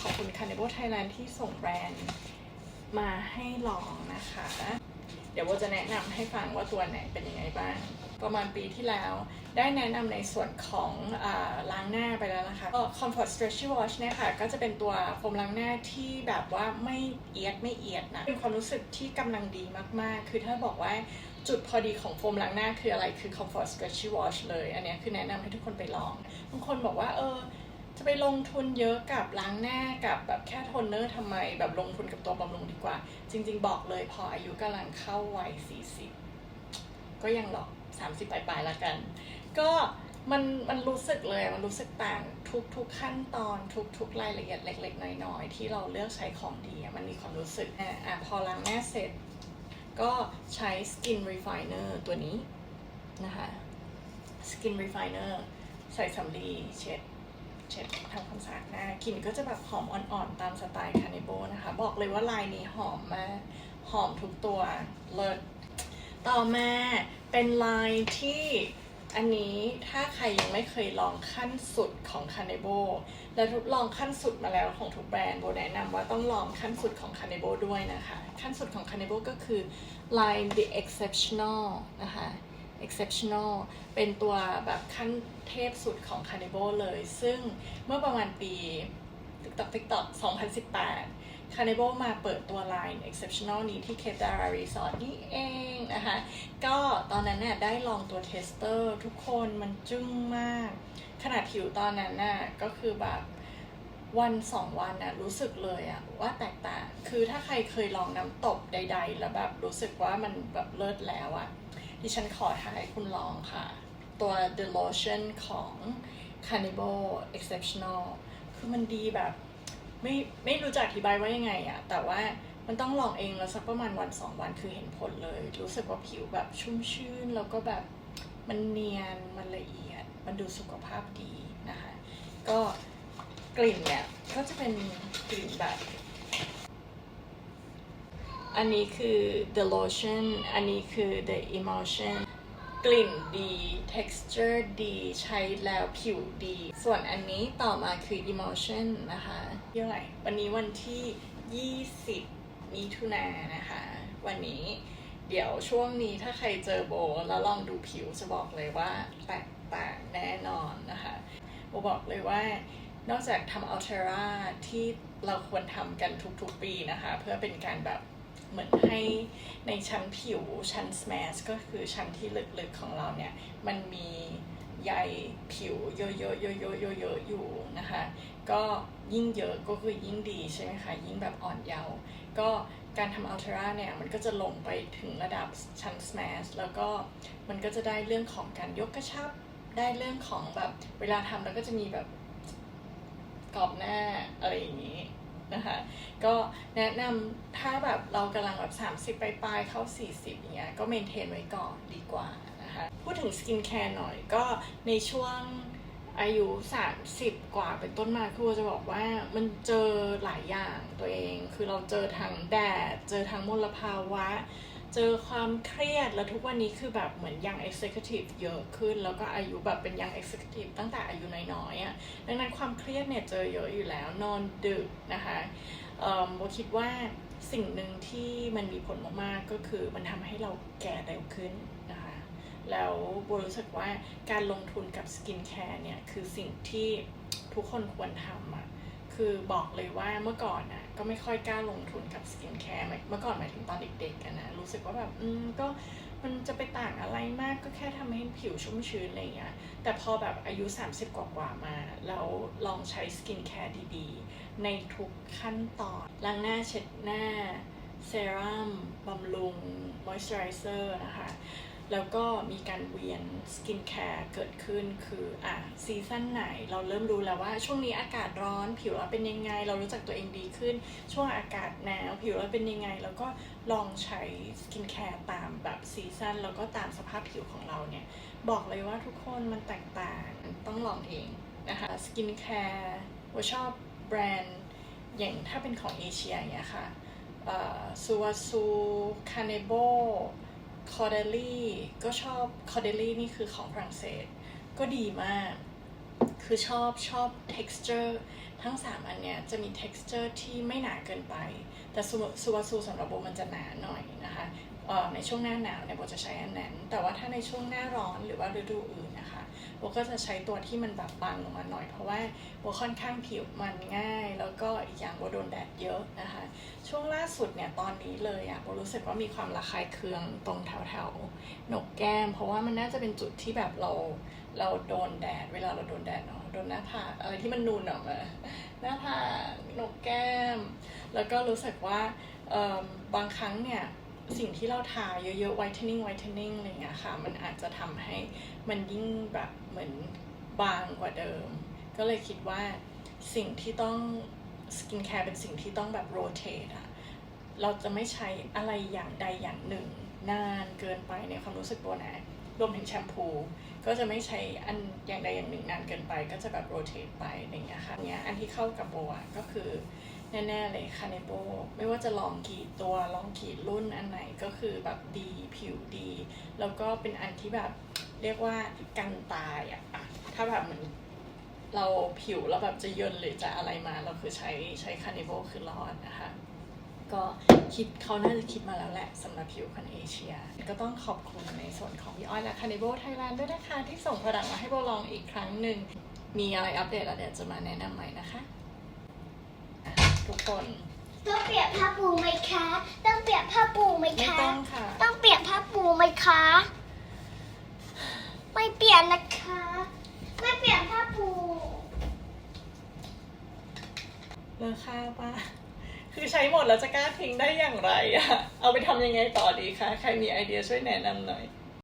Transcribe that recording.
ขอบคุณ Carnival Thailand ที่ส่งแบรนด์มาให้ลองนะคะ เดี๋ยวโบจะแนะนำให้ฟังว่าตัวไหนเป็นยังไงบ้าง ประมาณปีที่แล้ว ได้แนะนำในส่วนของอล้างหน้าไปแล้วนะคะ ก็ Comfort Stretchy Wash เนี่ยค่ะ ก็จะเป็นตัวโฟมล้างหน้าที่แบบว่าไม่เอียดไม่เอียดนะ เป็นความรู้สึกที่กำลังดีมากๆ คือถ้าบอกว่าจุดพอดีของโฟมล้างหน้าคืออะไรคือ Comfort Stretchy Wash เลย อันนี้คือแนะนำให้ทุกคนไปลอง บางคนบอกว่าเออ จะไปลงทุนเยอะกับล้างหน้ากับแบบแค่โทนเนอร์ทำไม แบบลงทุนกับตัวบำรุงดีกว่า จริง ๆ บอกเลยพออายุกำลังเข้าวัย40 ก็ยังหรอก 30 ปลายๆละกัน ก็มันมันรู้สึกเลยมันรู้สึกต่างทุกทุกขั้นตอนทุกทุกรายละเอียดเล็ก ๆ น้อยๆ ที่เราเลือกใช้ของดีมันมีความรู้สึกอะอะพอล้างหน้าเสร็จ ก็ใช้ Skin Refiner ตัวนี้นะคะ Skin Refiner ใส่สำลีเช็ด เช็ดทำความสะอาดหน้ากลิ่นก็จะแบบหอมอ่อนๆ ตามสไตล์คาเนโบนะคะ บอกเลยว่าลายนี้หอมมาก หอมทุกตัวเลิศต่อมาเป็นลายที่อันนี้ถ้าใครยังไม่เคยลองขั้นสุดของคาเนโบและทุกลองขั้นสุดมาแล้วของทุกแบรนด์โบแนะนำว่าต้องลองขั้นสุดของคาเนโบด้วยนะคะ ขั้นสุดของคาเนโบก็คือ line the exceptional นะคะ exceptional เป็นตัวแบบขั้นเทพสุดของ Carnival เลย ซึ่งเมื่อประมาณปี TikTok TikTok 2018 Carnival มาเปิดตัว Line Exceptional นี้ที่ Cape Dara Resort นี่เองนะคะ ก็ตอนนั้นเนี่ยได้ลองตัวเทสเตอร์ทุกคนมันจึ้งมาก ขนาดผิวตอนนั้นน่ะก็คือแบบวันสองวันน่ะรู้สึกเลยอะว่าแตกต่าง คือถ้าใครเคยลองน้ำตบใด ๆ แล้วแบบรู้สึกว่ามันแบบเลิศแล้วอะดิฉันขอท้ายคุณลองค่ะ ตัว The Lotion ของ Cannibal Exceptional คือมันดีแบบ ไม่ไม่รู้จะอธิบายว่ายังไงอะแต่ว่ามันต้องลองเองแล้วสักประมาณวันสองวันคือเห็นผลเลย รู้สึกว่าผิวแบบชุ่มชื่น แล้วก็แบบมันเนียนมันละเอียด มันดูสุขภาพดีนะคะ ก็กลิ่นเนี่ยก็จะเป็นกลิ่นแบบ อันนี้คือ the lotion อันนี้คือ the emulsion กลิ่นดี texture ดีใช้แล้วผิวดี ส่วนอันนี้ต่อมาคือ emulsion นะคะเท่าไหร่วันนี้วันที่ 20 มิถุนายนนะคะ วันนี้เดี๋ยวช่วงนี้ถ้าใครเจอโบ แล้วลองดูผิวจะบอกเลยว่าแตกต่างแน่นอนนะคะโบบอกเลยว่านอกจากทำอัลเทราที่เราควรทำกันทุกๆปีนะคะ เพื่อเป็นการแบบ เหมือนให้ในชั้นผิวชั้น smash ก็คือชั้นที่ลึกๆของเราเนี่ย มันมีใยผิวเยอะๆเยอะๆๆๆๆอยู่นะคะ ก็ยิ่งเยอะก็คือยิ่งดีใช่ไหมคะ ยิ่งแบบอ่อนเยาว์ก็การทำอัลเทราเนี่ย มันก็จะลงไปถึงระดับชั้น smash แล้วก็มันก็จะได้เรื่องของการยกกระชับ ได้เรื่องของแบบเวลาทำแล้วก็จะมีแบบกรอบหน้าอะไรอย่างนี้ นะคะ ก็แนะนำถ้าแบบเรากำลังแบบ 30ปลายๆเข้า 40อย่างเงี้ยก็เมนเทนไว้ก่อนดีกว่านะคะ พูดถึงสกินแคร์หน่อยก็ในช่วงอายุ 30 กว่าเป็นต้นมาคือจะบอกว่ามันเจอหลายอย่างตัวเอง คือเราเจอทั้งแดด เจอทั้งมลภาวะ เจอความเครียดแล้วทุกวันนี้คือแบบเหมือนยัง executive เยอะขึ้น แล้วก็อายุแบบเป็นยัง executive ตั้งแต่อายุน้อยๆอะ่ะดังนั้นความเครียดเนี่ยเจอเยอะอยู่แล้วนอนดึกนะคะเอ่อโบคิดว่าสิ่งหนึ่งที่มันมีผลมากๆก็คือมันทำให้เราแก่เร็วขึ้นนะคะแล้วโบรู้สึกว่าการลงทุนกับสกินแคร์เนี่ยคือสิ่งที่ทุกคนควรทำอะคือบอกเลยว่าเมื่อก่อนน่ะก็ไม่ค่อยกล้าลงทุนกับสกินแคร์เมื่อก่อนหมายถึงตอนเด็กๆกันนะ รู้สึกว่าแบบอืมก็มันจะไปต่างอะไรมากก็แค่ทำให้ผิวชุ่มชื้นอะไรอย่างเงี้ยแต่พอแบบอายุ 30 กว่าๆมา แล้วลองใช้สกินแคร์ดีๆ ในทุกขั้นตอนล้างหน้าเช็ดหน้าเซรั่มบำรุงมอยส์เจอไรเซอร์นะคะ แล้วก็มีการเวียนสกินแคร์เกิดขึ้นคืออะซีซั่นไหนเราเริ่มรู้แล้วว่าช่วงนี้อากาศร้อนผิวเราเป็นยังไง เรารู้จักตัวเองดีขึ้น ช่วงอากาศหนาวผิวเราเป็นยังไง แล้วก็ลองใช้สกินแคร์ตามแบบซีซั่นแล้วก็ตามสภาพผิวของเราเนี่ย บอกเลยว่าทุกคนมันแตกต่างต้องลองเองนะคะสกินแคร์ว่าชอบแบรนด์อย่างถ้าเป็นของเอเชียเงี้ยค่ะซูวาซูคาเนโบ คอเดลี่ก็ชอบคอเดลี่นี่คือของฝรั่งเศส ก็ดีมาก คือชอบชอบ texture ทั้ง 3 อันเนี้ยจะมี texture ที่ไม่หนาเกินไป แต่ซูวาซูสำหรับโบมันจะหนาหน่อยนะคะ ในช่วงหน้าหนาวเนี่ยโบจะใช้อันนั้น แต่ว่าถ้าในช่วงหน้าร้อนหรือว่าฤดูอื่นนะคะโบก็จะใช้ตัวที่มันแบบบางลงมาหน่อยเพราะว่าโบค่อนข้างผิวมันง่าย แล้วก็อีกอย่างโบโดนแดดเยอะนะคะ ช่วงล่าสุดเนี่ยตอนนี้เลยอะโบรู้สึกว่ามีความระคายเคืองตรงแถวแถวๆหนกแก้ม เพราะว่ามันน่าจะเป็นจุดที่แบบเราเราโดนแดด เวลาเราโดนแดดเนาะโดนหน้าผากอะไรที่มันนูนออกมาหน้าผากหนกแก้ม แล้วก็รู้สึกว่าบางครั้งเนี่ย สิ่งที่เราทาเยอะๆ whitening whitening อะไรอย่างเงี้ยค่ะ มันอาจจะทำให้มันยิ่งแบบเหมือนบางกว่าเดิม ก็เลยคิดว่าสิ่งที่ต้องสกินแคร์เป็นสิ่งที่ต้องแบบ rotate อะเราจะไม่ใช้อะไรอย่างใดอย่างหนึ่ง นานเกินไปในความรู้สึกโบนะรวมถึงแชมพู ก็จะไม่ใช้อันอย่างใดอย่างหนึ่งนานเกินไป ก็จะแบบ rotate ไปอย่างเงี้ยค่ะเนี้ยอันที่เข้ากับโบอะก็คือ แน่ ๆ เลยคาเนโบไม่ว่าจะลองกี่ตัวลองกี่รุ่นอันไหนก็คือแบบดีผิวดี แล้วก็เป็นอันที่แบบเรียกว่ากันตายอะอะถ้าแบบเหมือนเราผิวแล้วแบบจะยินหรือจะอะไรมาเราคือใช้ใช้คาเนโบคือรอดนะคะก็คิดเขาน่าจะคิดมาแล้วแหละสำหรับผิวคนเอเชีย ก็ต้องขอบคุณในส่วนของพี่อ้อยและคาเนโบไทยแลนด์ด้วยนะคะ ที่ส่งผลังมาให้โบลองอีกครั้งหนึ่งมีอะไรอัปเดตแล้วเดี๋ยวจะมาแนะนำใหม่นะคะ ทุกคน ต้องเปลี่ยนผ้าปูไหมคะ ต้องเปลี่ยนผ้าปูไหมไม่คะ ต้องค่ะ ต้องเปลี่ยนผ้าปูไหมคะ ไม่เปลี่ยนนะคะ ไม่เปลี่ยนผ้าปู เลอค่าป่ะ คือใช้หมดแล้วจะกล้าทิ้งได้อย่างไรอะเอาไปทำยังไงต่อดีคะ ใครมีไอเดียช่วยแนะนำหน่อย